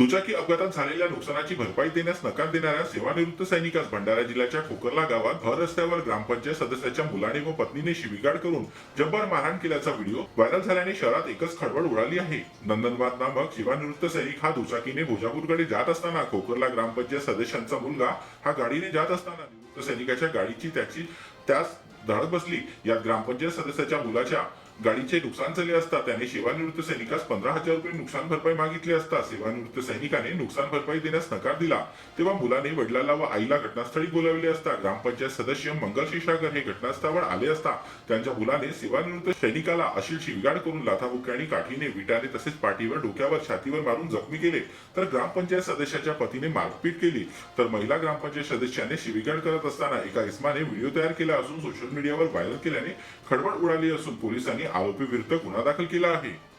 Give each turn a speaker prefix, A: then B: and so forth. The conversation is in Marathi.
A: दुचाकी अपघातात झालेल्या नुकसानाची भरपाई देण्यास नकार देणाऱ्या सेवानिवृत्त सैनिकास भंडारा जिल्ह्याच्या खोकरला गावात भर रस्त्यावर ग्रामपंचायत सदस्याच्या मुलाने व पत्नीने शिवीगाड करून जब्बर मारहाण केल्याचा व्हिडिओ व्हायरल झाल्याने शहरात एकच खळबळ उडाली आहे. नंदनबाद नामक सेवानिवृत्त सैनिक हा दुचाकीने भोजापूरकडे जात असताना खोकरला ग्रामपंचायत सदस्यांचा मुलगा हा गाडीने जात असताना निवृत्त सैनिकाच्या गाडीची त्याची त्यास धडक बसली. यात ग्रामपंचायत सदस्याच्या मुलाच्या गाडीचे नुकसान झाले असता त्याने सेवानिवृत्त सैनिकास पंधरा हजार रुपये नुकसान भरपाई मागितली असता सेवानिवृत्त सैनिकाने नुकसान भरपाई देण्यास नकार दिला. तेव्हा मुलाने वडिलाला व आईला घटनास्थळी बोलावले असता ग्रामपंचायत सदस्य मंगल शिशागर हे घटनास्थळावर आले असता त्यांच्या मुलाने सेवानिवृत्त सैनिकाला अशील शिवगाड करून लाथाबुक्क्याने काठीने विटाने तसेच पाठीवर डोक्यावर छातीवर मारून जखमी केले. तर ग्रामपंचायत सदस्याच्या पतीने मारपीट केली. तर महिला ग्रामपंचायत सदस्याने शिवीगाड करत असताना एका इस्माने व्हिडिओ तयार केला असून सोशल मीडियावर व्हायरल केल्याने खळबळ उडाली असून पोलिसांनी आरोपी विरुद्ध गुन्हा दाखल केला आहे.